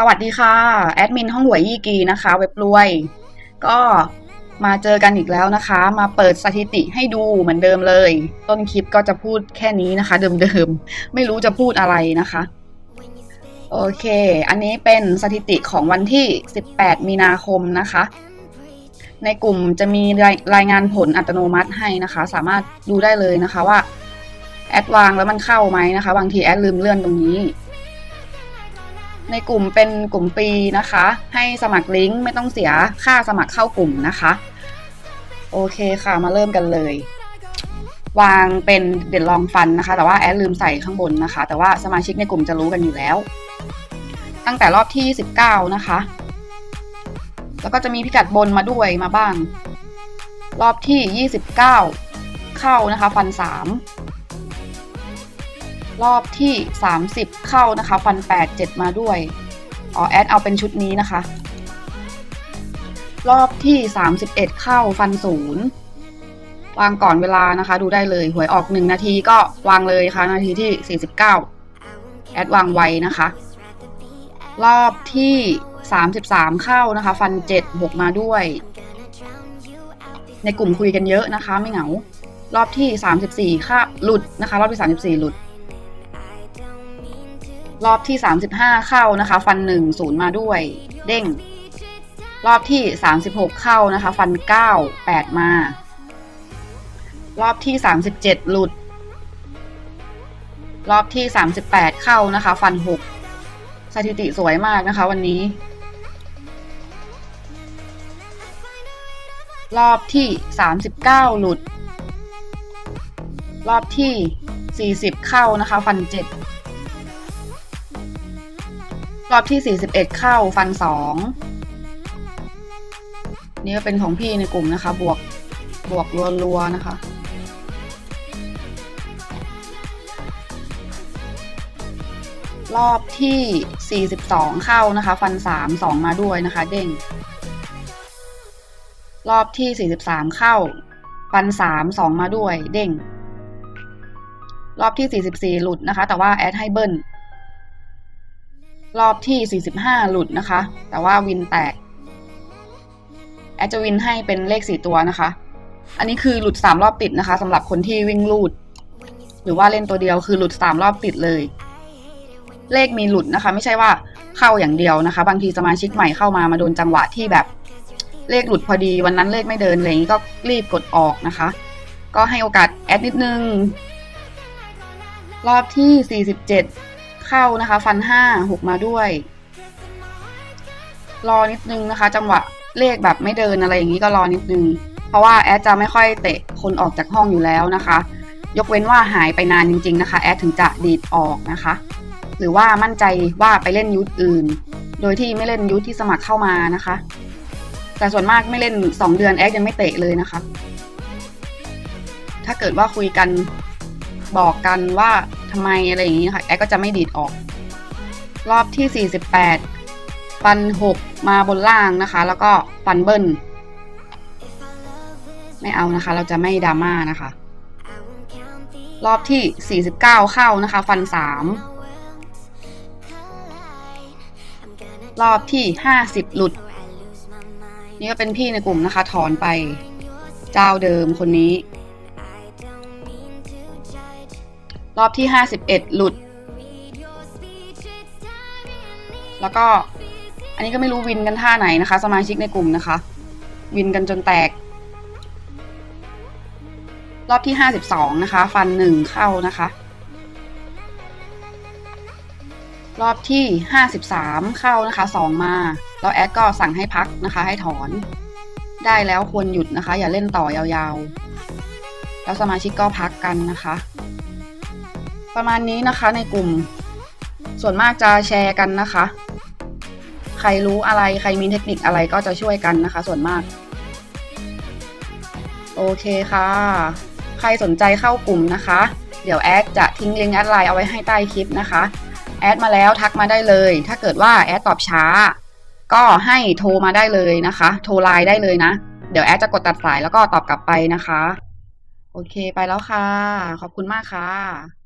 สวัสดีค่ะ แอดมินห้องหวยยี่กีนะคะ เว็บรวย ก็มาเจอกันอีกแล้วนะคะ มาเปิดสถิติให้ดูเหมือนเดิมเลย ต้นคลิปก็จะพูดแค่นี้นะคะ เดิมๆ ไม่รู้จะพูดอะไรนะคะ โอเค อันนี้เป็นสถิติของวันที่ 18 มีนาคมนะคะ ในกลุ่มจะมีรายรายงานผลอัตโนมัติให้นะคะ สามารถดูได้เลยนะคะว่าแอดวางแล้วมันเข้าไหมนะคะ บางทีแอดลืมเลื่อนตรงนี้ ในกลุ่มเป็นกลุ่มปีนะคะ ให้สมัครลิงก์ไม่ต้องเสียค่าสมัครเข้ากลุ่มนะคะ โอเคค่ะมาเริ่มกันเลย วางเป็นเด่นลองฟันนะคะ แต่ว่าแอดลืมใส่ข้างบนนะคะ แต่ว่าสมาชิกในกลุ่มจะรู้กันอยู่แล้ว ตั้งแต่รอบที่ 19 นะคะ แล้วก็จะมีพิกัดบนมาด้วยมาบ้าง รอบที่ 29 เข้านะคะ ฟัน 3 รอบที่ 30 เข้านะคะฟัน 8 7 มาด้วยอ๋อแอดเอาเป็นชุดนี้นะคะ รอบที่ 31 เข้าฟัน0วางก่อนเวลานะคะ ดูได้เลยหวยออก 1 นาทีก็วางเลยค่ะ นาทีที่ 49 แอดวางไว้นะคะ รอบที่ 33 เข้านะคะ ฟัน7บวกมาด้วย ในกลุ่มคุยกันเยอะนะคะ ไม่เหงารอบที่ 34 ค่ะ หลุดนะคะ รอบที่ 34 หลุด รอบที่ 35 เข้านะคะ ฟัน 1 0 มาด้วย เด้ง รอบที่ 36 เข้านะคะ ฟัน 9 8 มา รอบที่ 37 หลุด รอบที่ 38 เข้านะคะ ฟัน 6 สถิติสวยมากนะคะ วันนี้ รอบที่ 39 หลุด รอบที่ 40 เข้านะคะ ฟัน 7 รอบที่ 41 เข้าฟัน 2 นี่ก็เป็นของพี่ในกลุ่มนะคะ บวกบวกรัวๆนะคะ รอบที่ 42 เข้านะคะ ฟัน 3 2 มาด้วยนะคะ เด้ง รอบที่ 43 เข้า ฟัน 3 2 มาด้วย เด้ง รอบที่ 44 หลุดนะคะ แต่ว่าแอดให้เบิ้ล รอบที่ 45 หลุดนะคะ แต่ว่าวินแตก แอดจะวินให้เป็นเลข 4 ตัวนะคะ อันนี้คือหลุด 3 รอบติดนะคะสำหรับคนที่วิ่งลูด หรือว่าเล่นตัวเดียวคือหลุด 3 รอบติดเลย เลขมีหลุดนะคะ ไม่ใช่ว่าเข้าอย่างเดียวนะคะ บางทีสมาชิกใหม่เข้ามามาโดนจังหวะที่แบบเลขหลุดพอดีวันนั้นเลขไม่เดินอะไรอย่างนี้ก็รีบกดออกนะคะ ก็ให้โอกาสแอดนิดนึง รอบที่ 47 เข้านะคะ ฟัน5 6มาด้วย รอนิดนึงนะคะ จังหวะเลขแบบไม่เดินอะไรอย่างนี้ก็รอนิดนึง เพราะว่าแอดจะไม่ค่อยเตะคนออกจากห้องอยู่แล้วนะคะ ยกเว้นว่าหายไปนานจริง ๆ นะคะ แอดถึงจะดีดออกนะคะ หรือว่ามั่นใจว่าไปเล่นยุทธอื่น โดยที่ไม่เล่นยุทธที่สมัครเข้ามานะคะ แต่ส่วนมากไม่เล่น 2 เดือนแอดยังไม่เตะเลยนะคะ ถ้าเกิดว่าคุยกัน บอกกันว่าทำไมอะไรอย่างนี้นะคะแอดก็จะไม่ดีดออก รอบที่ 48 ฟัน 6 มาบนล่างนะคะ แล้วก็ฟันเบิ้ลไม่เอานะคะ เราจะไม่ดราม่านะคะ รอบที่ 49 เข้านะคะ ฟัน 3 รอบที่ 50 หลุด นี่ก็เป็นพี่ในกลุ่มนะคะ ถอนไป เจ้าเดิมคนนี้ รอบที่ 51 หลุด แล้วก็อันนี้ก็ไม่รู้วินกันท่าไหนนะคะ สมาชิกในกลุ่มนะคะ วินกันจนแตก รอบที่ 52 นะคะ ฟัน1เข้านะคะ รอบที่ 53 เข้านะคะ 2 มาแล้วแอดก็สั่งให้พักนะคะ ให้ถอน ได้แล้วควรหยุดนะคะ อย่าเล่นต่อยาวๆ แล้วสมาชิกก็พักกันนะคะ ประมาณนี้นะคะในกลุ่ม ส่วนมากจะแชร์กันนะคะ ใครรู้อะไรใครมีเทคนิคอะไรก็จะช่วยกันนะคะ ส่วนมาก โอเคค่ะ ใครสนใจเข้ากลุ่มนะคะ เดี๋ยวแอดจะทิ้งลิงก์แอดไลน์เอาไว้ให้ใต้คลิปนะคะแอดมาแล้วทักมาได้เลย ถ้าเกิดว่าแอดตอบช้า ก็ให้โทรมาได้เลยนะคะ โทรไลน์ได้เลยนะ เดี๋ยวแอดจะกดตัดสายแล้วก็ตอบกลับไปนะคะ โอเคไปแล้วค่ะ ขอบคุณมากค่ะ